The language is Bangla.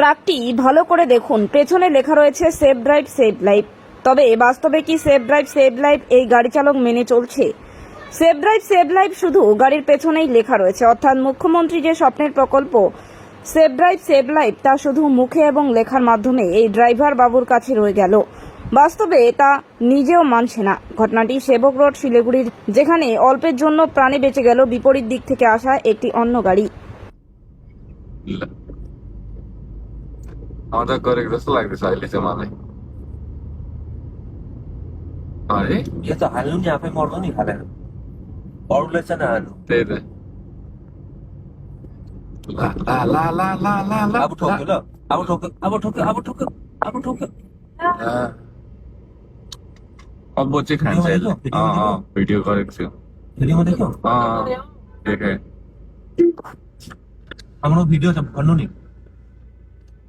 ট্রাকটি ভালো করে দেখুন। পেছনে লেখা রয়েছে সেফ ড্রাইভ সেভ লাইফ তবে বাস্তবে কি সেফ ড্রাইভ সেভ লাইফ এই গাড়ি চালক মেনে চলছে? সেভ ড্রাইভ সেভ লাইফ শুধু গাড়ির পেছনেই লেখা রয়েছে। অর্থাৎ মুখ্যমন্ত্রী যে স্বপ্নের প্রকল্প সেভ ড্রাইভ সেভ লাইফ তা শুধু মুখে এবং লেখার মাধ্যমে এই ড্রাইভার বাবুর কাছে রয়ে গেল। বাস্তবে তা নিজেও মানছে না। ঘটনাটি সেবক রোড, শিলিগুড়ির, যেখানে অল্পের জন্য প্রাণে বেঁচে গেল বিপরীত দিক থেকে আসা একটি অন্য গাড়ি। আমাদের गरेको जस्तो लाग्दैछ अहिले चाहिँ मलाई ये यो त यहाँ नि आफै मर्नु नि रहे और लेते ना हलूम दे दे ला ला ला ला ला ला अब ठोके लो अब ठोके अब ठोके अब ठोके अब ठोके अब बच्चे खान से हाँ हाँ वीडियो करेक्ट से वीडियो में देखो हाँ देखे हम